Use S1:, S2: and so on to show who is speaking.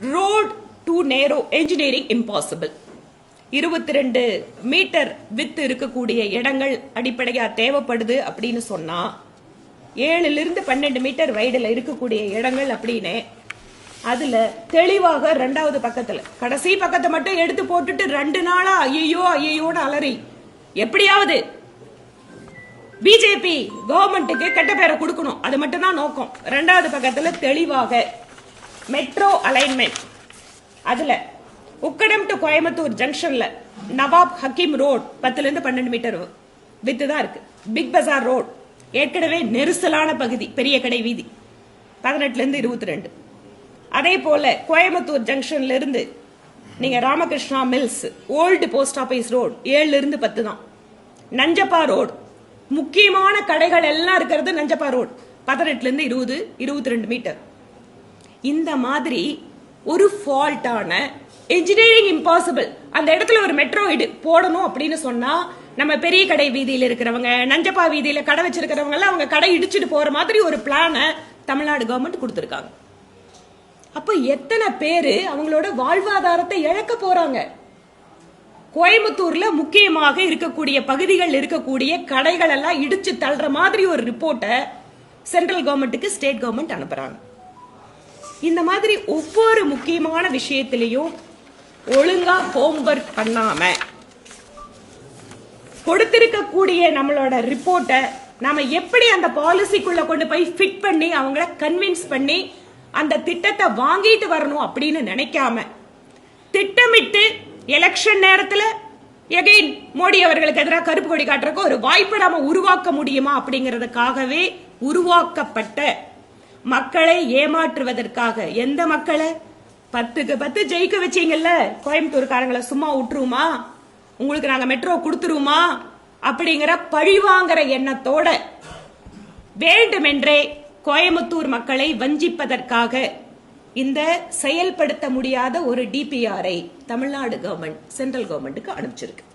S1: Road to narrow engineering impossible இருபத்தி ரெண்டு metre with இருக்கக்கூடிய இடங்கள் அடிப்படையாக தேவைப்படுது அப்படின்னு சொன்னால் ஏழுலேருந்து பன்னெண்டு மீட்டர் வைடில் இருக்கக்கூடிய இடங்கள் அப்படின்னு அதில் தெளிவாக ரெண்டாவது பக்கத்தில் கடைசி பக்கத்தை மட்டும் எடுத்து போட்டுட்டு ரெண்டு நாளாக ஐயோ ஐயோன்னு அலறி எப்படியாவது பிஜேபி கவர்மெண்ட்டுக்கு கெட்ட பேரை கொடுக்கணும். அது மட்டும்தான் நோக்கம். ரெண்டாவது பக்கத்தில் தெளிவாக மெட்ரோ அலைன்மெண்ட் அதில் உக்கடம் டு கோயம்புத்தூர் ஜங்ஷனில் நவாப் ஹக்கீம் ரோட் பத்துலேருந்து பன்னெண்டு மீட்டர் வித்து தான் இருக்குது பிக் பஜார் ரோட் ஏற்கனவே நெரிசலான பகுதி பெரிய கடை வீதி. பதினெட்டுலேருந்து இருபத்தி ரெண்டு அதே போல் கோயம்புத்தூர் ஜங்ஷன்லேருந்து நீங்கள் Ramakrishna mills old post office road ஏழுலேருந்து பத்து தான். நஞ்சப்பா ரோடு. முக்கியமான கடைகள் எல்லாம் இருக்கிறது நஞ்சப்பா ரோடு. பதினெட்டுலேருந்து இருபது இருபத்தி ரெண்டு மீட்டர் இந்த மாதிரி ஒரு ஃபால்ட்டான இன்ஜினியரிங் இம்பாசிபிள் அந்த இடத்துல ஒரு மெட்ரோ போடணும் அப்படின்னு சொன்னா நம்ம பெரிய கடை வீதியில் இருக்கிறவங்க நஞ்சப்பா வீதியில கடை வச்சிருக்கிறவங்கெல்லாம் அவங்க கடை இடிச்சிட்டு போற மாதிரி ஒரு பிளானை தமிழ்நாடு கவர்மெண்ட் கொடுத்துருக்காங்க. அப்போ எத்தனை பேர் அவங்களோட வாழ்வாதாரத்தை இழக்க போறாங்க? கோயம்புத்தூர்ல முக்கியமாக இருக்கக்கூடிய பகுதிகள் இருக்கக்கூடிய கடைகள் எல்லாம் இடிச்சு தள்ளுற மாதிரி ஒரு ரிப்போர்ட்டை சென்ட்ரல் கவர்மெண்ட்டுக்கு ஸ்டேட் கவர்மெண்ட் அனுப்புறாங்க. இந்த மாதிரி ஒவ்வொரு முக்கியமான விஷயத்திலையும் ஒழுங்கா ஹோம்ஒர்க் பண்ணாம கொடுத்திருக்கக்கூடிய நம்மளோட ரிப்போர்ட்டை நம்ம எப்படி அந்த பாலிசிக்குள்ள கொண்டு போய் ஃபிட் பண்ணி அவங்கள கன்வின்ஸ் பண்ணி அந்த திட்டத்தை வாங்கிட்டு வரணும் அப்படின்னு நினைக்காம திட்டமிட்டு எலெக்ஷன் நேரத்தில் எகைன் மோடி அவர்களுக்கு எதிராக கருப்பு கொடி காட்டுறதுக்கு ஒரு வாய்ப்பை நாம உருவாக்க முடியுமா அப்படிங்கிறதுக்காகவே உருவாக்கப்பட்ட மக்களை ஏமாற்றுவதற்காக. எந்த மக்களை? பத்துக்கு பத்து ஜெயிக்க வச்சீங்கல்ல? கோயம்புத்தூர்காரங்களை சும்மா விட்டுருமா உங்களுக்கு நாங்க மெட்ரோ கொடுத்துருவோமா? அப்படிங்கிற பழிவாங்கிற எண்ணத்தோட வேண்டுமென்றே கோயம்புத்தூர் மக்களை வஞ்சிப்பதற்காக இந்த செயல்படுத்த முடியாத ஒரு டிபிஆரை தமிழ்நாடு கவர்மெண்ட் சென்ட்ரல் கவர்மெண்ட்டுக்கு அனுப்பிச்சிருக்கு.